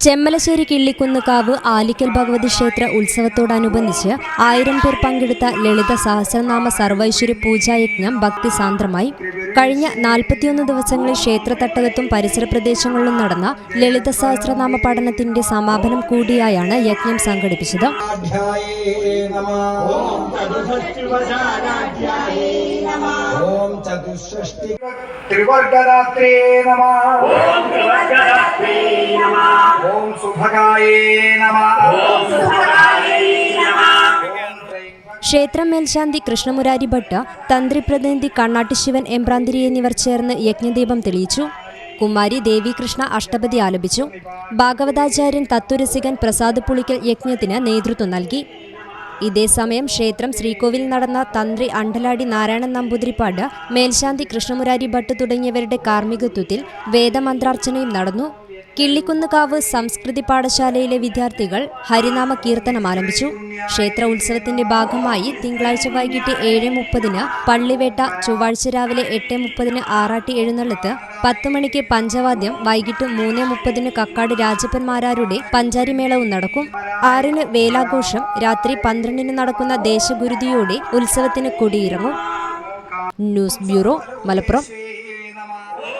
ചെമ്മലശ്ശേരി കിള്ളിക്കുന്നുകാവ് ആലിക്കൽ ഭഗവതി ക്ഷേത്ര ഉത്സവത്തോടനുബന്ധിച്ച് ആയിരം പേർ പങ്കെടുത്ത ലളിത സഹസ്രനാമ സർവൈശ്വര്യ പൂജായജ്ഞം ഭക്തിസാന്ദ്രമായി കഴിഞ്ഞ നാൽപ്പത്തിയൊന്ന് ദിവസങ്ങളിൽ ക്ഷേത്രത്തട്ടകത്തും പരിസര പ്രദേശങ്ങളിലും നടന്ന ലളിത സഹസ്രനാമ പഠനത്തിന്റെ സമാപനം കൂടിയായാണ് യജ്ഞം സംഘടിപ്പിച്ചത്. അധ്യായേ നമ. ഓം ഓം ചതുഷ്ഷഷ്ടി ത്രിവർഗദാത്രേ നമ. ഓം സുഭഗായേ നമ. ക്ഷേത്രം മേൽശാന്തി കൃഷ്ണമുരാരി ഭട്ട് തന്ത്രി പ്രതിനിധി കണ്ണാട്ടി ശിവൻ എമ്പ്രാന്തിരി എന്നിവർ ചേർന്ന് യജ്ഞദീപം തെളിയിച്ചു. കുമാരി ദേവികൃഷ്ണ അഷ്ടപതി ആലപിച്ചു. ഭാഗവതാചാര്യൻ തത്വരസികൻ പ്രസാദ് പുളിക്കൽ യജ്ഞത്തിന് നേതൃത്വം നൽകി. ഇതേസമയം ക്ഷേത്രം ശ്രീകോവിൽ നടന്ന തന്ത്രി അണ്ടലാടി നാരായണൻ നമ്പൂതിരിപ്പാട് മേൽശാന്തി കൃഷ്ണമുരാരി ഭട്ട് തുടങ്ങിയവരുടെ കാർമ്മികത്വത്തിൽ വേദമന്ത്രാർച്ചനയും നടന്നു. കിള്ളിക്കുന്നുകാവ് സംസ്കൃതി പാഠശാലയിലെ വിദ്യാർത്ഥികൾ ഹരിനാമ കീർത്തനം ആരംഭിച്ചു. ക്ഷേത്ര ഉത്സവത്തിന്റെ ഭാഗമായി തിങ്കളാഴ്ച വൈകിട്ട് ഏഴ് മുപ്പതിന് പള്ളിവേട്ട ചൊവ്വാഴ്ച രാവിലെ എട്ട് മുപ്പതിന് ആറാട്ടി എഴുന്നള്ളത്ത് പത്ത് മണിക്ക് പഞ്ചവാദ്യം വൈകിട്ട് മൂന്ന് മുപ്പതിന് കക്കാട് രാജപ്പന്മാരാരുടെ പഞ്ചാരിമേളവും നടക്കും. ആറിന് വേലാഘോഷം രാത്രി പന്ത്രണ്ടിന് നടക്കുന്ന ദേശഗുരുതിയോടെ ഉത്സവത്തിന് കൊടിയിറങ്ങും. News bureau Malappuram.